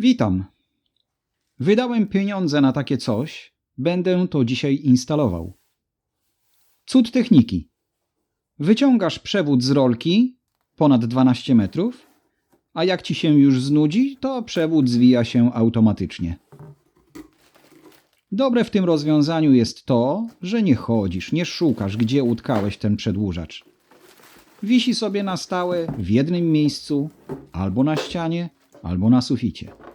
Witam. Wydałem pieniądze na takie coś. Będę to dzisiaj instalował. Cud techniki. Wyciągasz przewód z rolki ponad 12 metrów, a jak ci się już znudzi, to przewód zwija się automatycznie. Dobre w tym rozwiązaniu jest to, że nie chodzisz, nie szukasz, gdzie utkałeś ten przedłużacz. Wisi sobie na stałe w jednym miejscu, albo na ścianie, albo na suficie.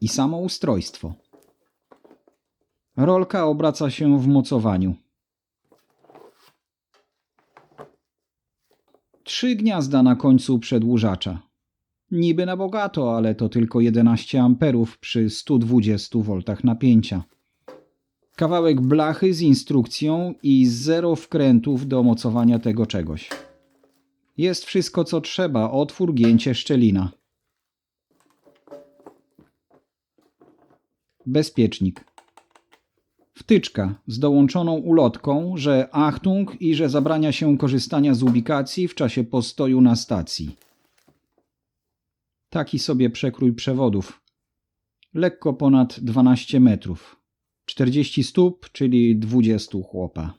I samo ustrojstwo. Rolka obraca się w mocowaniu. Trzy gniazda na końcu przedłużacza. Niby na bogato, ale to tylko 11 amperów przy 120 V napięcia. Kawałek blachy z instrukcją i zero wkrętów do mocowania tego czegoś. Jest wszystko co trzeba, otwór, gięcie, szczelina. Bezpiecznik. Wtyczka z dołączoną ulotką, że Achtung i że zabrania się korzystania z ubikacji w czasie postoju na stacji. Taki sobie przekrój przewodów. Lekko ponad 12 metrów. 40 stóp, czyli 20 chłopa.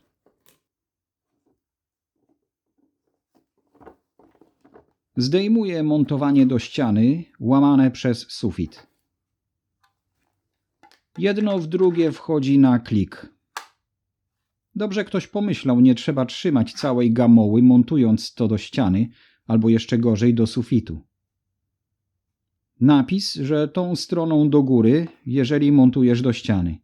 Zdejmuję montowanie do ściany, łamane przez sufit. Jedno w drugie wchodzi na klik. Dobrze ktoś pomyślał, nie trzeba trzymać całej gamoły, montując to do ściany, albo jeszcze gorzej do sufitu. Napis, że tą stroną do góry, jeżeli montujesz do ściany.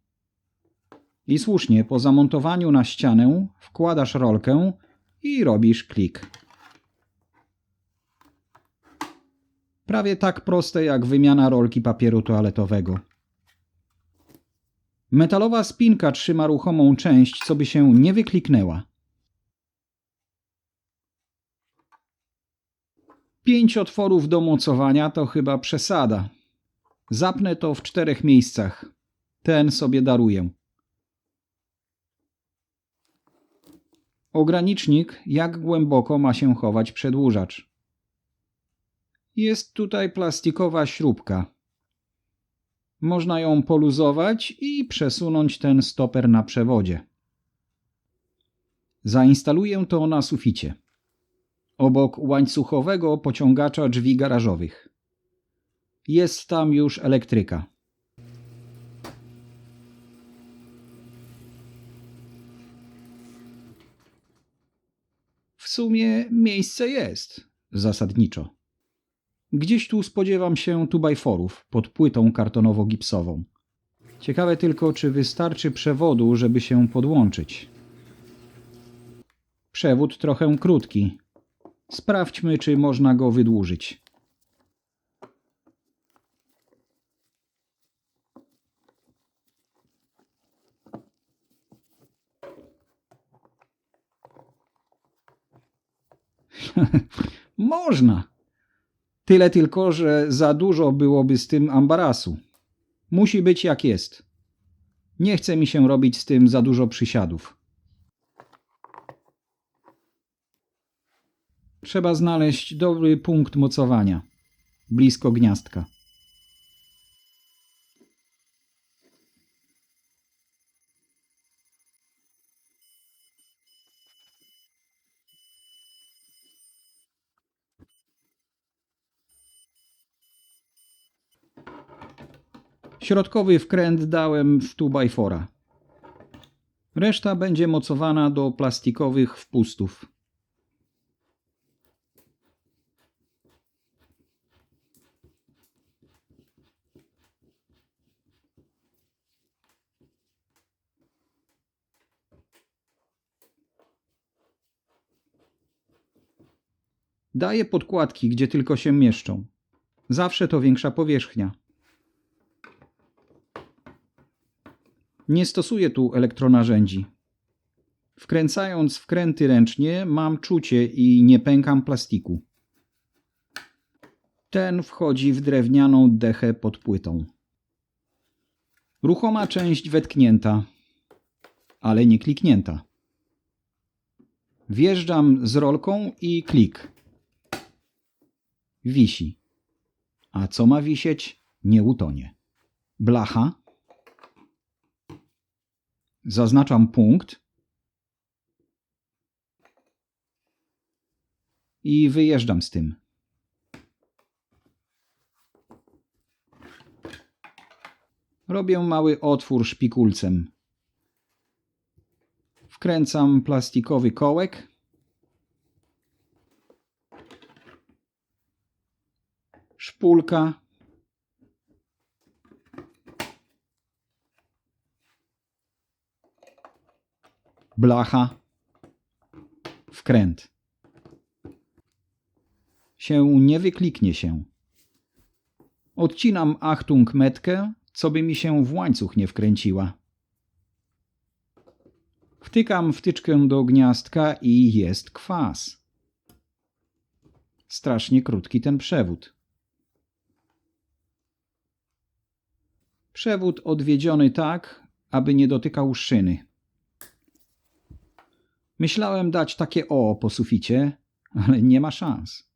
I słusznie, po zamontowaniu na ścianę wkładasz rolkę i robisz klik. Prawie tak proste jak wymiana rolki papieru toaletowego. Metalowa spinka trzyma ruchomą część, co by się nie wykliknęła. Pięć otworów do mocowania to chyba przesada. Zapnę to w czterech miejscach. Ten sobie daruję. Ogranicznik, jak głęboko ma się chować przedłużacz. Jest tutaj plastikowa śrubka. Można ją poluzować i przesunąć ten stoper na przewodzie. Zainstaluję to na suficie. Obok łańcuchowego pociągacza drzwi garażowych. Jest tam już elektryka. W sumie miejsce jest, zasadniczo. Gdzieś tu spodziewam się tubajforów pod płytą kartonowo-gipsową. Ciekawe tylko, czy wystarczy przewodu, żeby się podłączyć. Przewód trochę krótki. Sprawdźmy, czy można go wydłużyć. Można. Tyle tylko, że za dużo byłoby z tym ambarasu. Musi być jak jest. Nie chce mi się robić z tym za dużo przysiadów. Trzeba znaleźć dobry punkt mocowania. Blisko gniazdka. Środkowy wkręt dałem w 2x4. Reszta będzie mocowana do plastikowych wpustów. Daję podkładki, gdzie tylko się mieszczą. Zawsze to większa powierzchnia. Nie stosuję tu elektronarzędzi. Wkręcając wkręty ręcznie, mam czucie i nie pękam plastiku. Ten wchodzi w drewnianą dechę pod płytą. Ruchoma część wetknięta, ale nie kliknięta. Wjeżdżam z rolką i klik. Wisi. A co ma wisieć, nie utonie. Blacha. Zaznaczam punkt. I wyjeżdżam z tym. Robię mały otwór szpikulcem. Wkręcam plastikowy kołek. Szpulka. Blacha. Wkręt. Się nie wykliknie się. Odcinam Achtung metkę, co by mi się w łańcuch nie wkręciła. Wtykam wtyczkę do gniazdka i jest kwas. Strasznie krótki ten przewód. Przewód odwiedziony tak, aby nie dotykał szyny. Myślałem dać takie o po suficie, ale nie ma szans.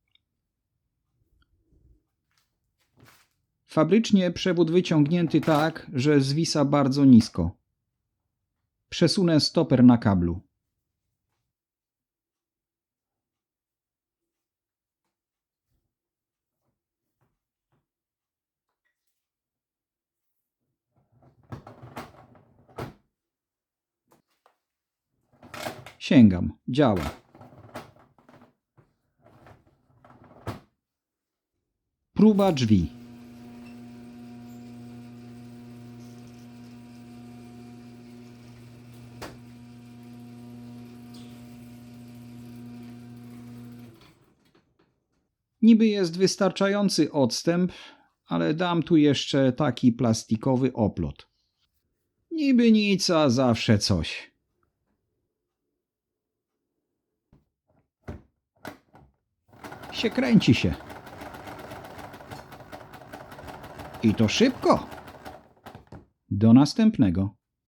Fabrycznie przewód wyciągnięty tak, że zwisa bardzo nisko. Przesunę stoper na kablu. Sięgam, działa. Próba drzwi. Niby jest wystarczający odstęp, ale dam tu jeszcze taki plastikowy oplot. Niby nic, a zawsze coś. Się kręci się. I to szybko. Do następnego.